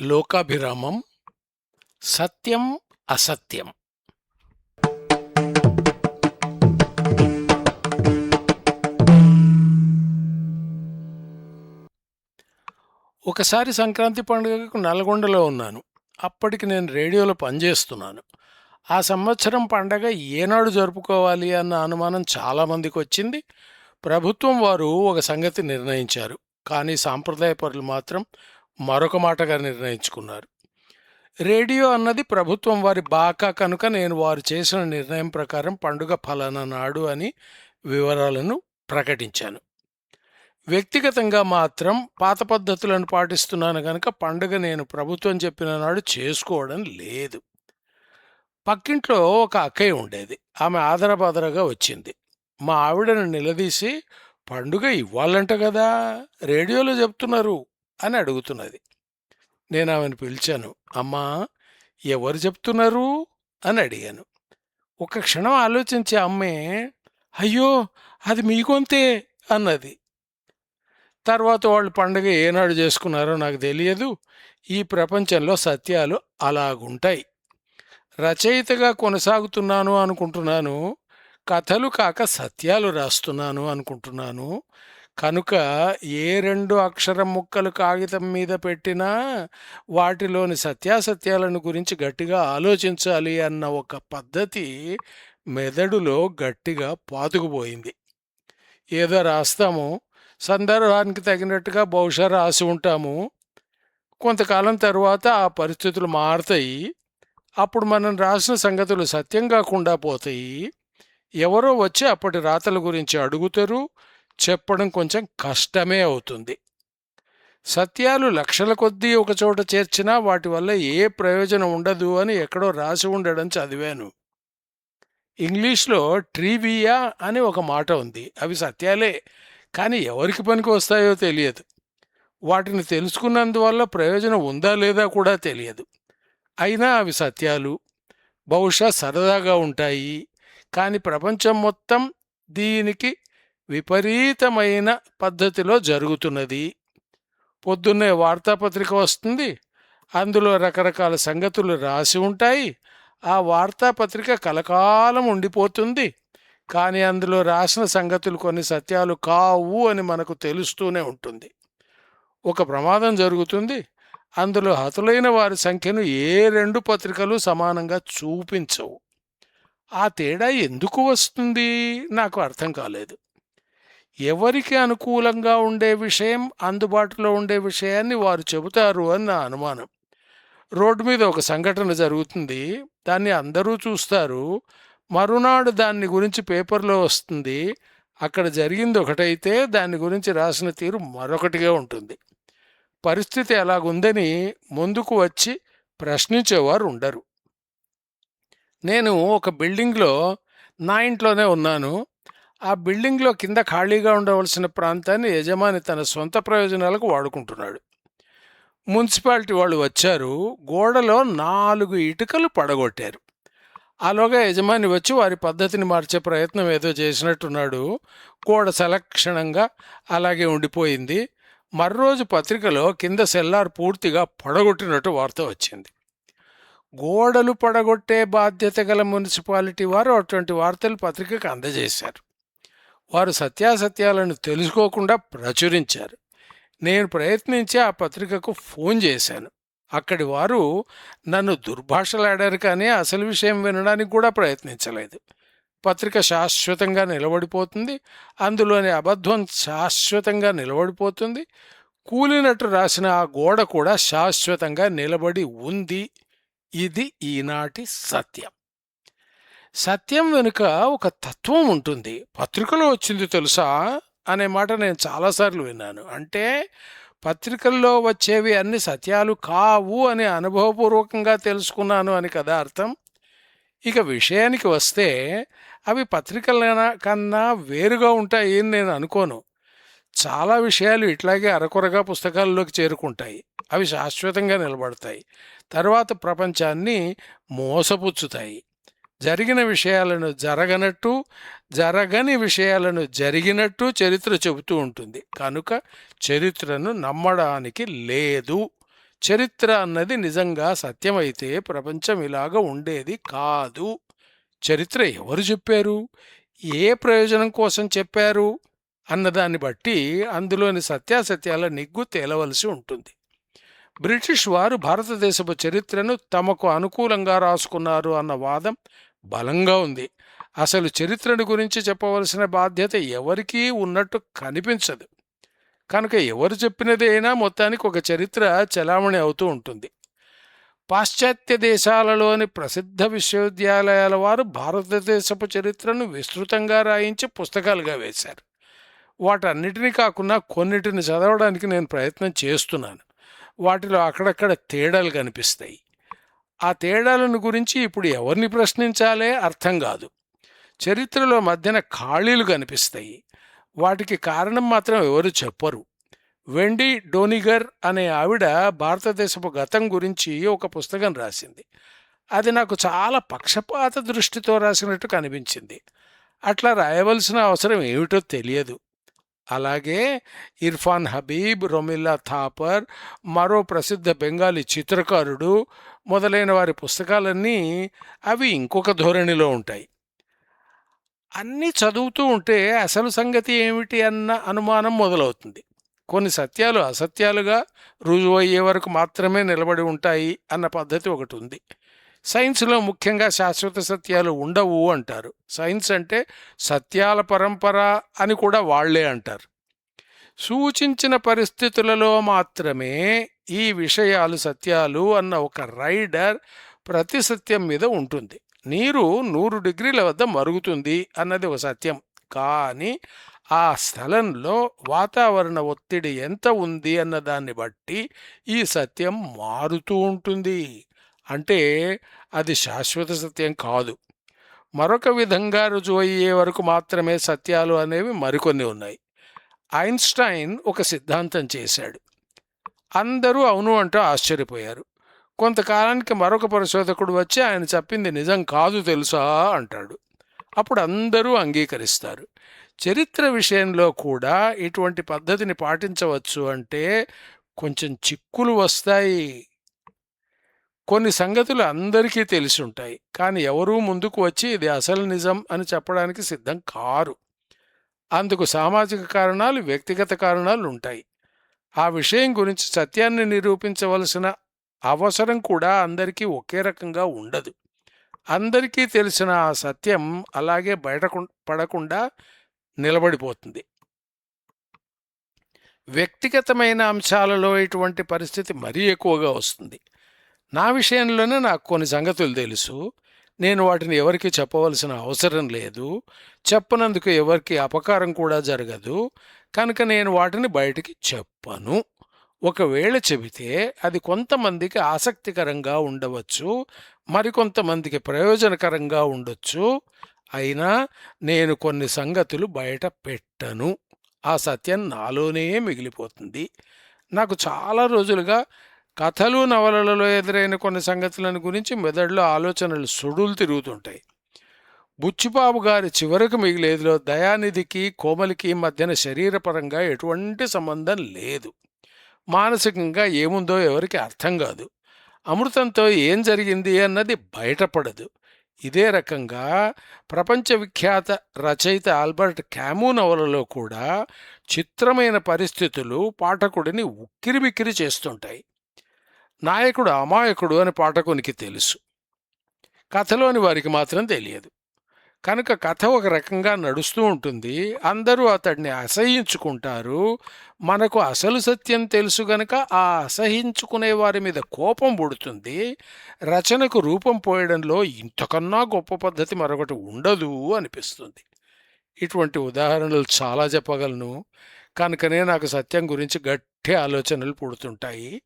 లోకాభిరామం సత్యం అసత్యం. ఒకసారి సంక్రాంతి పండుగకు నల్గొండలో ఉన్నాను. అప్పటికి నేను రేడియోలో పనిచేస్తున్నాను. ఆ సంవత్సరం పండగ ఏనాడు జరుపుకోవాలి అన్న అనుమానం చాలామందికి వచ్చింది. ప్రభుత్వం వారు ఒక సంగతి నిర్ణయించారు. కానీ సాంప్రదాయ పరులు మాత్రం మరొక మాటగా నిర్ణయించుకున్నారు. రేడియో అన్నది ప్రభుత్వం వారి బాకా కనుక నేను వారు చేసిన నిర్ణయం ప్రకారం పండుగ ఫలానా నాడు అని వివరాలను ప్రకటించాను. వ్యక్తిగతంగా మాత్రం పాత పద్ధతులను పాటిస్తున్నాను కనుక పండుగ నేను ప్రభుత్వం చెప్పిన నాడు చేసుకోవడం లేదు. పక్కింట్లో ఒక అక్కయ్య ఉండేది. ఆమె ఆదరబాదరగా వచ్చింది. మా ఆవిడను నిలదీసి పండుగ ఇవ్వాలంట కదా రేడియోలో చెప్తున్నారు. అని అడుగుతున్నది. నేను ఆమెను పిలిచాను అమ్మా ఎవరు చెప్తున్నారు? అని అడిగాను. ఒక క్షణం ఆలోచించే అమ్మే అయ్యో అది మీకొంతే అన్నది. తర్వాత వాళ్ళు పండుగ ఏనాడు చేసుకున్నారో నాకు తెలియదు. ఈ ప్రపంచంలో సత్యాలు అలాగుంటాయి. రచయితగా కొనసాగుతున్నాను అనుకుంటున్నాను కథలు కాక సత్యాలు రాస్తున్నాను అనుకుంటున్నాను కనుక ఏ రెండు అక్షరం ముక్కలు కాగితం మీద పెట్టినా వాటిలోని సత్యాసత్యాలను గురించి గట్టిగా ఆలోచించాలి అన్న ఒక పద్ధతి మెదడులో గట్టిగా పాతుకుపోయింది. ఏదో రాస్తాము సందర్భానికి తగినట్టుగా బహుశా రాసి ఉంటాము. కొంతకాలం తర్వాత ఆ పరిస్థితులు మారుతాయి. అప్పుడు మనం రాసిన సంగతులు సత్యం కాకుండా పోతాయి. ఎవరో వచ్చి అప్పటి రాతల గురించి అడుగుతారు చెప్పడం కొంచెం కష్టమే అవుతుంది. సత్యాలు లక్షల కొద్దీ ఒక చోట చేర్చినా వాటి వల్ల ఏ ప్రయోజనం ఉండదు అని ఎక్కడో రాసి ఉండడం చదివాను. ఇంగ్లీష్లో ట్రీవియా అని ఒక మాట ఉంది. అవి సత్యాలే కానీ ఎవరికి పనికి వస్తాయో తెలియదు. వాటిని తెలుసుకున్నందువల్ల ప్రయోజనం ఉందా లేదా కూడా తెలియదు. అయినా అవి సత్యాలు. బహుశా సరదాగా ఉంటాయి. కానీ ప్రపంచం మొత్తం దీనికి విపరీతమైన పద్ధతిలో జరుగుతున్నది. పొద్దున్నే వార్తాపత్రిక వస్తుంది. అందులో రకరకాల సంగతులు రాసి ఉంటాయి. ఆ వార్తాపత్రిక కలకాలం ఉండిపోతుంది. కానీ అందులో రాసిన సంగతులు కొన్ని సత్యాలు కావు అని మనకు తెలుస్తూనే ఉంటుంది. ఒక ప్రమాదం జరుగుతుంది. అందులో హతులైన వారి సంఖ్యను ఏ రెండు పత్రికలు సమానంగా చూపించవు. ఆ తేడా ఎందుకు వస్తుంది? నాకు అర్థం కాలేదు. ఎవరికి అనుకూలంగా ఉండే విషయం అందుబాటులో ఉండే విషయాన్ని వారు చెబుతారు అని నా అనుమానం. రోడ్డు మీద ఒక సంఘటన జరుగుతుంది. దాన్ని అందరూ చూస్తారు. మరునాడు దాన్ని గురించి పేపర్లో వస్తుంది. అక్కడ జరిగింది ఒకటైతే దాని గురించి రాసిన తీరు మరొకటిగా ఉంటుంది. పరిస్థితి ఎలాగుందని ముందుకు వచ్చి ప్రశ్నించేవారు ఉండరు. నేను ఒక బిల్డింగ్లో నా ఇంట్లోనే ఉన్నాను. ఆ బిల్డింగ్లో కింద ఖాళీగా ఉండవలసిన ప్రాంతాన్ని యజమాని తన సొంత ప్రయోజనాలకు వాడుకుంటున్నాడు. మున్సిపాలిటీ వాళ్ళు వచ్చారు గోడలో నాలుగు ఇటుకలు పడగొట్టారు. ఆలోగా యజమాని వచ్చి వారి పద్ధతిని మార్చే ప్రయత్నం ఏదో చేసినట్టున్నాడు. గోడ సలక్షణంగా అలాగే ఉండిపోయింది. మర్రోజు పత్రికలో కింద సెల్లార్ పూర్తిగా పడగొట్టినట్టు వార్త వచ్చింది. గోడలు పడగొట్టే బాధ్యత గల మున్సిపాలిటీ వారు అటువంటి వార్తలు పత్రికకు అందజేశారు. వారు సత్యాసత్యాలను తెలుసుకోకుండా ప్రచురించారు. నేను ప్రయత్నించి ఆ పత్రికకు ఫోన్ చేశాను. అక్కడి వారు నన్ను దుర్భాషలాడారు కానీ అసలు విషయం వినడానికి కూడా ప్రయత్నించలేదు. పత్రిక శాశ్వతంగా నిలబడిపోతుంది. అందులోని అబద్ధం శాశ్వతంగా నిలబడిపోతుంది. కూలినట్టు రాసిన ఆ గోడ కూడా శాశ్వతంగా నిలబడి ఉంది. ఇది ఈనాటి సత్యం. సత్యం వెనుక ఒక తత్వం ఉంటుంది. పత్రికలో వచ్చింది తెలుసా? అనే మాట నేను చాలాసార్లు విన్నాను. అంటే పత్రికల్లో వచ్చేవి అన్ని సత్యాలు కావు అని అనుభవపూర్వకంగా తెలుసుకున్నాను అని కదా అర్థం? ఇక విషయానికి వస్తే అవి పత్రికల కన్నా వేరుగా ఉంటాయి అని నేను అనుకోను. చాలా విషయాలు ఇట్లాగే అరకొరగా పుస్తకాల్లోకి చేరుకుంటాయి. అవి శాశ్వతంగా నిలబడతాయి. తర్వాత ప్రపంచాన్ని మోసపుచ్చుతాయి. జరిగిన విషయాలను జరగనట్టు జరగని విషయాలను జరిగినట్టు చరిత్ర చెబుతూ ఉంటుంది. కనుక చరిత్రను నమ్మడానికి లేదు. చరిత్ర అన్నది నిజంగా సత్యమైతే ప్రపంచం ఇలాగ ఉండేది కాదు. చరిత్ర ఎవరు చెప్పారు? ఏ ప్రయోజనం కోసం చెప్పారు? అన్నదాన్ని బట్టి అందులోని సత్యాసత్యాల నిగ్గు తేలవలసి ఉంటుంది. బ్రిటిష్ వారు భారతదేశపు చరిత్రను తమకు అనుకూలంగా రాసుకున్నారు అన్న వాదం బలంగా ఉంది. అసలు చరిత్రను గురించి చెప్పవలసిన బాధ్యత ఎవరికీ ఉన్నట్టు కనిపించదు. కనుక ఎవరు చెప్పినదైనా మొత్తానికి ఒక చరిత్ర చలామణి అవుతూ ఉంటుంది. పాశ్చాత్య దేశాలలోని ప్రసిద్ధ విశ్వవిద్యాలయాల వారు భారతదేశపు చరిత్రను విస్తృతంగా రాయించి పుస్తకాలుగా వేశారు. వాటన్నిటినీ కాకుండా కొన్నిటిని చదవడానికి నేను ప్రయత్నం చేస్తున్నాను. వాటిలో అక్కడక్కడ తేడాలు కనిపిస్తాయి. ఆ తేడాలను గురించి ఇప్పుడు ఎవరిని ప్రశ్నించాలే అర్థం కాదు. చరిత్రలో మధ్యన ఖాళీలు కనిపిస్తాయి. వాటికి కారణం మాత్రం ఎవరు చెప్పరు. వెండి డోనిగర్ అనే ఆవిడ భారతదేశపు గతం గురించి ఒక పుస్తకం రాసింది. అది నాకు చాలా పక్షపాత దృష్టితో రాసినట్టు కనిపించింది. అట్లా రాయవలసిన అవసరం ఏమిటో తెలియదు. అలాగే ఇర్ఫాన్ హబీబ్ రొమిల్లా థాపర్ మరో ప్రసిద్ధ బెంగాలీ చిత్రకారుడు మొదలైన వారి పుస్తకాలన్నీ అవి ఇంకొక ధోరణిలో ఉంటాయి. అన్నీ చదువుతూ ఉంటే అసలు సంగతి ఏమిటి అన్న అనుమానం మొదలవుతుంది. కొన్ని సత్యాలు అసత్యాలుగా రుజువయ్యే వరకు మాత్రమే నిలబడి ఉంటాయి అన్న పద్ధతి ఒకటి ఉంది. సైన్స్లో ముఖ్యంగా శాశ్వత సత్యాలు ఉండవు అంటారు. సైన్స్ అంటే సత్యాల పరంపర అని కూడా వాళ్ళే అంటారు. సూచించిన పరిస్థితులలో మాత్రమే ఈ విషయాలు సత్యాలు అన్న ఒక రైడర్ ప్రతి సత్యం మీద ఉంటుంది. నీరు నూరు డిగ్రీల వద్ద మరుగుతుంది అన్నది ఒక సత్యం. కానీ ఆ స్థలంలో వాతావరణ ఒత్తిడి ఎంత ఉంది అన్న దాన్ని బట్టి ఈ సత్యం మారుతూ ఉంటుంది. అంటే అది శాశ్వత సత్యం కాదు. మరొక విధంగా రుజువయ్యే వరకు మాత్రమే సత్యాలు అనేవి మరికొన్ని ఉన్నాయి. ఐన్స్టైన్ ఒక సిద్ధాంతం చేశాడు. అందరూ అవును అంటూ ఆశ్చర్యపోయారు. కొంతకాలానికి మరొక పరిశోధకుడు వచ్చి ఆయన చెప్పింది నిజం కాదు తెలుసా అంటాడు. అప్పుడు అందరూ అంగీకరిస్తారు. చరిత్ర విషయంలో కూడా ఇటువంటి పద్ధతిని పాటించవచ్చు అంటే కొంచెం చిక్కులు వస్తాయి. కొన్ని సంగతులు అందరికీ తెలిసి ఉంటాయి. కానీ ఎవరూ ముందుకు వచ్చి ఇది అసలు నిజం అని చెప్పడానికి సిద్ధం కారు. అందుకు సామాజిక కారణాలు వ్యక్తిగత కారణాలు ఉంటాయి. ఆ విషయం గురించి సత్యాన్ని నిరూపించవలసిన అవసరం కూడా అందరికీ ఒకే రకంగా ఉండదు. అందరికీ తెలిసిన ఆ సత్యం అలాగే బయట పడకుండా నిలబడిపోతుంది. వ్యక్తిగతమైన అంశాలలో ఇటువంటి పరిస్థితి మరీ ఎక్కువగా వస్తుంది. నా విషయంలోనే నాకు కొన్ని సంగతులు తెలుసు. నేను వాటిని ఎవరికి చెప్పవలసిన అవసరం లేదు. చెప్పనందుకు ఎవరికి అపకారం కూడా జరగదు. కనుక నేను వాటిని బయటికి చెప్పను. ఒకవేళ చెబితే అది కొంతమందికి ఆసక్తికరంగా ఉండవచ్చు. మరికొంతమందికి ప్రయోజనకరంగా ఉండొచ్చు. అయినా నేను కొన్ని సంగతులు బయట పెట్టను. ఆ సత్యం నాలోనే మిగిలిపోతుంది. నాకు చాలా రోజులుగా కథలు నవలలలో ఎదురైన కొన్ని సంగతులను గురించి మెదడులో ఆలోచనలు సుడులు తిరుగుతుంటాయి. బుచ్చిబాబు గారి చివరకు మిగిలేదిలో దయానిధికి కోమలికి మధ్యన శరీరపరంగా ఎటువంటి సంబంధం లేదు. మానసికంగా ఏముందో ఎవరికి అర్థం కాదు. అమృతంతో ఏం జరిగింది అన్నది బయటపడదు. ఇదే రకంగా ప్రపంచ విఖ్యాత రచయిత ఆల్బర్ట్ క్యామూ నవలలో కూడా చిత్రమైన పరిస్థితులు పాఠకుడిని ఉక్కిరిబిక్కిరి చేస్తుంటాయి. నాయకుడు అమాయకుడు అని పాఠకునికి తెలుసు. కథలోని వారికి మాత్రం తెలియదు. కనుక కథ ఒక రకంగా నడుస్తూ ఉంటుంది. అందరూ అతడిని అసహించుకుంటారు. మనకు అసలు సత్యం తెలుసు గనక ఆ అసహించుకునే వారి మీద కోపం పుడుతుంది. రచనకు రూపం పోయడంలో ఇంతకన్నా గొప్ప పద్ధతి మరొకటి ఉండదు అనిపిస్తుంది. ఇటువంటి ఉదాహరణలు చాలా చెప్పగలను. కనుకనే నాకు సత్యం గురించి గట్టి ఆలోచనలు పుడుతుంటాయి.